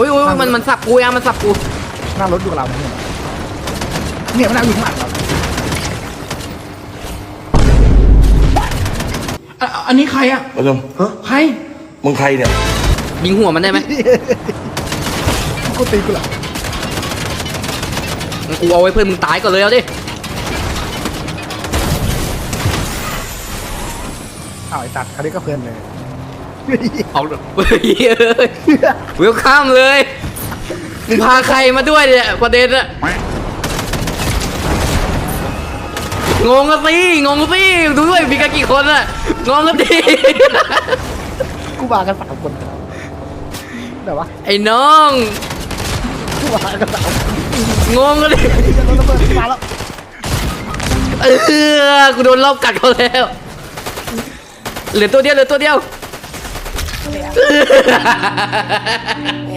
อุ้ยอุ้ยมันมันสับกูยังมันสับกูนั่งรถอยู่กับเราเนี่ยเนี่ยมันนั่งอยู่ข้างหลังเราอะอันนี้ใครอะประชุมใครมึงใครเนี่ย ยิงหัวมันได้ไหมกูตีกูเหรอกูเอาไว้เพื่อนมึงตายก่อนเลยเอาดิอ้าวไอ้ตัดคันนี้ก็เพลินเลย เอาเฮ้ยเวลข้ามเลยมึงพาใครมาด้วยเนี่ยประเด็นอะงงกันสิงงกันสิดูด้วยมีกันกี่คนอะงงกันดิกูมากันสามคนแต่ว่าไอ้น้องกูมากันสามคนงงกันดิจะรถระเบิดมาแล้วเออกูโดนรอบกัดเขาแล้วเหลือตัวเดียวเหลือตัวเดียว Yeah.